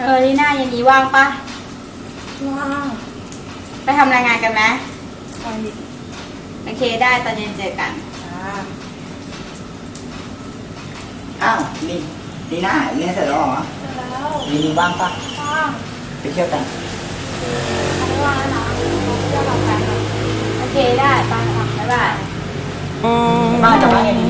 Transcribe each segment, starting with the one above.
เออลีน่าเย็นนี้ว่างปะว่างไปทำรายงานกันไหมไปดิโอเคได้ตอนเย็นเจอกันอ่าอ้าวลีลีน่าเรียนเสร็จแล้วเหรอเจอแล้วลีนี่ว่างปะว่างไปเที่ยวกันไม่ว่างแล้วนะเราเที่ยวเราไปนะโอเคได้ไปค่ะบ๊ายบายบ้านจะว่าไงลี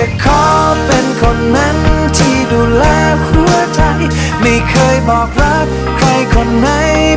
จะขอเป็นคนนั้นที่ดูแลหัวใจ ไม่เคยบอกรักใครคนไหน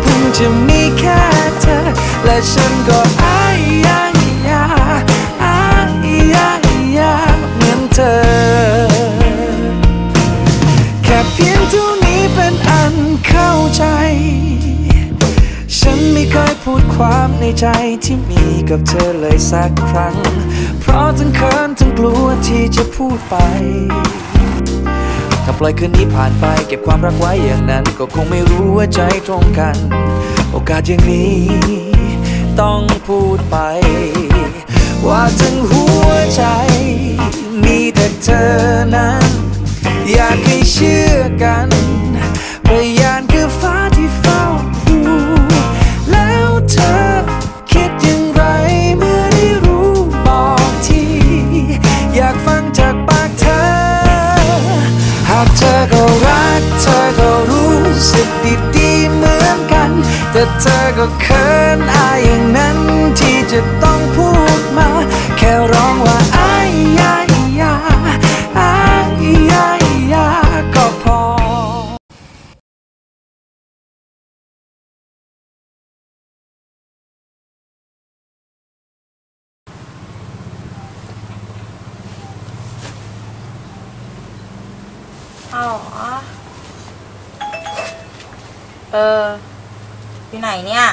เพิ่งจะมีแค่เธอ และฉันก็อายยายาอายยายาเหมือนเธอ แค่เพียงเท่านี้เป็นอันเข้าใจ ฉันไม่เคยพูดความในใจที่มีกับเธอเลยสักครั้ง เพราะทั้งเขินทั้งกลัวที่จะพูดไป ถ้าปล่อยคืนนี้ผ่านไป เก็บความรักไว้อย่างนั้น ก็คงไม่รู้ว่าใจตรงกัน โอกาสอย่างนี้ ต้องพูดไป ว่าทั้งหัวใจ มีแต่เธอนั้น อยากให้เชื่อกัน เธอก็เขินอายอย่างนั้นที่จะต้องพูดมา แค่ร้องว่าอายยายาอายยายาก็พอเอาเหรอเออ อยู่ไหนเนี่ย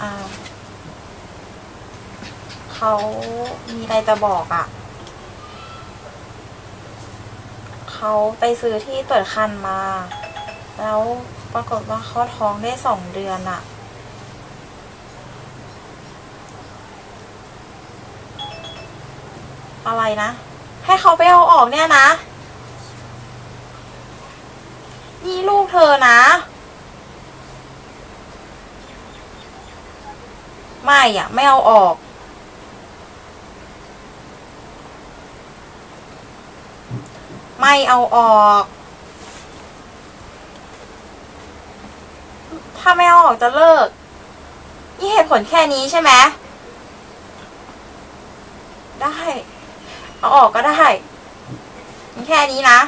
อ่าเขามีอะไรจะบอกอะ่ะ เขาไปซื้อที่ตรวจคันมา แล้วปรากฏว่าเขาท้องได้สองเดือนอะ อะไรนะ ให้เขาไปเอาออกเนี่ยนะ นี่ลูกเธอนะ ไม่อะไม่เอาออก ไม่เอาออก ถ้าไม่เอาออกจะเลิก นี่เหตุผลแค่นี้ใช่ไหมได้ เอาออกก็ได้มีแค่นี้นะ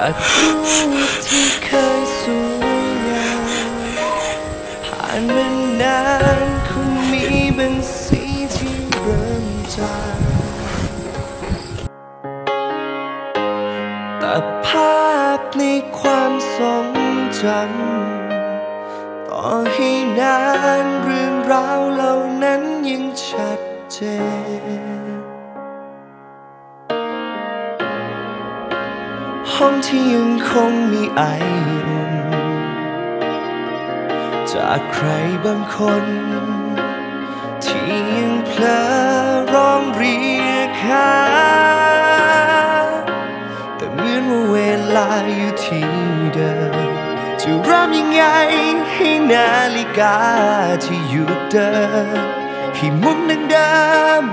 จากรูที่เคยสวยผ่านมานานคงมีบางสีที่เริ่มจางแต่ภาพในความทรงจำต่อให้นานเรื่องราวเหล่านั้นยังชัดเจน ห้องที่ยังคงมีไออุ่นจากใครบางคน ที่ยังเพลอร้องเรียกหาแต่เหมือนว่าเวลาอยู่ที่เดิมจะเริ่มยังไงให้นาฬิกาที่หยุดเดินให้มุนดังเดิม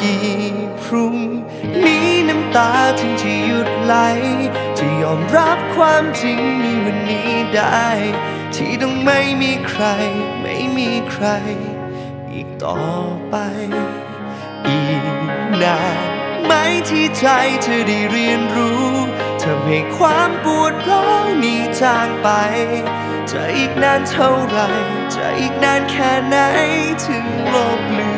กี่พรุ่งนี้น้ำตาถึงจะหยุดไหล จะยอมรับความจริงในวันนี้ได้ ที่ต้องไม่มีใคร ไม่มีใคร อีกต่อไป อีกนานไหมที่ใจเธอได้เรียนรู้ทำให้ความปวดร้าวนี้จางไป จะอีกนานเท่าไร จะอีกนานแค่ไหนถึงลบเลือ